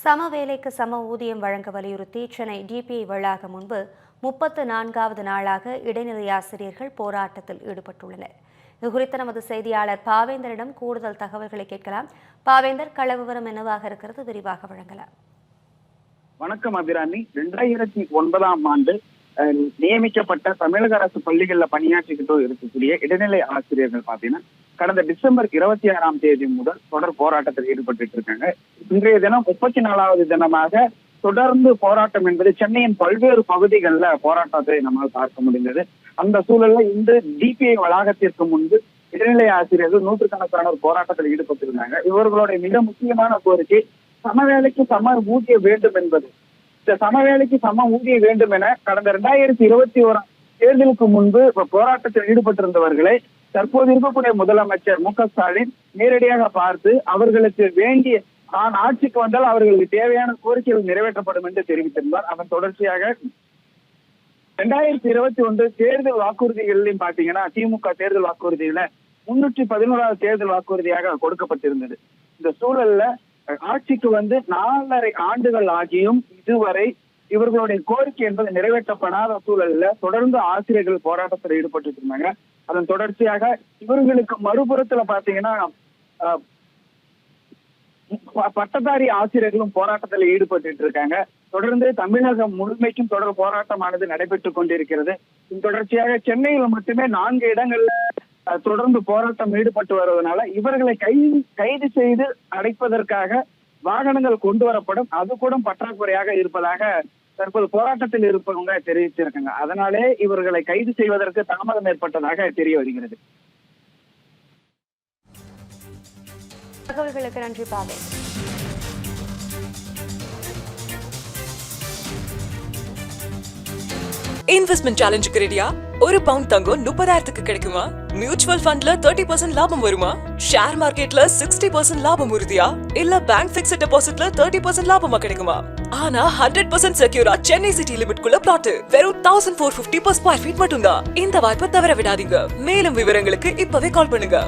சம வேலைக்கு சம ஊதியம் வழங்க வலியுறுத்தி சென்னை டிபிஐ வளாகம் முன்பு முப்பத்து நான்காவது நாளாக இடைநிலை ஆசிரியர்கள் போராட்டத்தில் ஈடுபட்டுள்ளனர். இதுகுறித்து நமது செய்தியாளர் பாவேந்தரிடம் கூடுதல் தகவல்களை கேட்கலாம். பாவேந்தர் கள விவரம் என்னவாக இருக்கிறது? விரிவாக வழங்கலாம். வணக்கம் அபிராமி இரண்டாயிரத்தி ஒன்பதாம் ஆண்டு நியமிக்கப்பட்ட தமிழக அரசு பள்ளிகள்ல பணியாற்றிக்கிட்டோ இருக்கக்கூடிய இடைநிலை ஆசிரியர்கள் பாத்தீங்கன்னா கடந்த டிசம்பர் இருபத்தி ஆறாம் தேதி முதல் தொடர் போராட்டத்தில் ஈடுபட்டு இருக்காங்க. இன்றைய தினம் முப்பத்தி நாலாவது தினமாக தொடர்ந்து போராட்டம் என்பது சென்னையின் பல்வேறு பகுதிகளில் போராட்டத்தை நம்மால் பார்க்க முடிந்தது. அந்த சூழல்ல இன்று டிபிஐ வளாகத்திற்கு முன்பு இடைநிலை ஆசிரியர்கள் நூற்றுக்கணக்கானோர் போராட்டத்தில் ஈடுபட்டிருந்தாங்க. இவர்களுடைய மிக முக்கியமான கோரிக்கை சமவேளைக்கு சமர் ஊதிய வேண்டும் என்பது. இந்த சமவேலைக்கு சம ஊதியம் வேண்டும் என கடந்த இரண்டாயிரத்தி இருபத்தி ஓராம் தேர்தலுக்கு முன்பு போராட்டத்தில் ஈடுபட்டிருந்தவர்களை தற்போது இருக்கக்கூடிய முதலமைச்சர் மு க ஸ்டாலின் நேரடியாக பார்த்து அவர்களுக்கு வேண்டிய நான் ஆட்சிக்கு வந்தால் அவர்களுக்கு தேவையான கோரிக்கைகள் நிறைவேற்றப்படும் என்று தெரிவித்திருந்தார். அதன் தொடர்ச்சியாக இரண்டாயிரத்தி இருபத்தி ஒன்று தேர்தல் வாக்குறுதிகளையும் பாத்தீங்கன்னா திமுக தேர்தல் வாக்குறுதியில முன்னூற்றி பதினோராவது தேர்தல் வாக்குறுதியாக கொடுக்கப்பட்டிருந்தது. இந்த சூழல்ல ஆட்சிக்கு வந்து நாலரை ஆண்டுகள் ஆகியும் இதுவரை இவர்களுடைய கோரிக்கை என்பது நிறைவேற்றப்படாத சூழல்ல தொடர்ந்து ஆசிரியர்கள் போராட்டத்தில் ஈடுபட்டு இருந்தாங்க அதன் தொடர்ச்சியாக இவர்களுக்கு மறுபுறத்துல பாத்தீங்கன்னா பட்டதாரி ஆசிரியர்களும் போராட்டத்தில் ஈடுபட்டு இருக்காங்க தொடர்ந்து தமிழகம் முழுமைக்கும் தொடர் போராட்டமானது நடைபெற்றுக் கொண்டிருக்கிறது. தொடர்ச்சியாக சென்னையில் மட்டுமே நான்கு இடங்கள்ல தொடர்ந்து போராட்டம் ஈடுபட்டு வருவதனால இவர்களை கைது கைது செய்து அடைப்பதற்காக வாகனங்கள் கொண்டு வரப்படும். அது கூட பற்றாக்குறையாக இருப்பதாக தற்போது போராட்டத்தில் இருப்பவங்க தெரிவித்திருக்காங்க. அதனாலே இவர்களை கைது செய்வதற்கு தாமதம் ஏற்பட்டதாக தெரிய வருகிறது. தகவல்களுக்கு நன்றி பாவே இன்வெஸ்ட்மெண்ட் சேலஞ்சுக்கு ரெடியா ஒரு பவுண்ட் தங்கம் முப்பதாயிரத்துக்கு கிடைக்குமா? மியூச்சுவல் ஃபண்ட்ல தேர்ட்டி பர்சன்ட் லாபம் வருமா? ஷேர் மார்க்கெட்ல சிக்ஸ்டி பர்சன்ட் லாபம் உறுதியா? இல்ல பேங்க் பிக்ஸட் டெபாசிட்ல தேர்ட்டி பர்சன்ட் லாபமா கிடைக்குமா? ஆனா ஹண்ட்ரட் பர்சன்ட் செக்யூரா சென்னை சிட்டி லிமிட் குள்ள பிளாட் வெறும் thousand four fifty per square feet மட்டும்தான். இந்த வாய்ப்பை தவற விடாதீங்க. மேலும் விவரங்களுக்கு இப்பவே கால் பண்ணுங்க.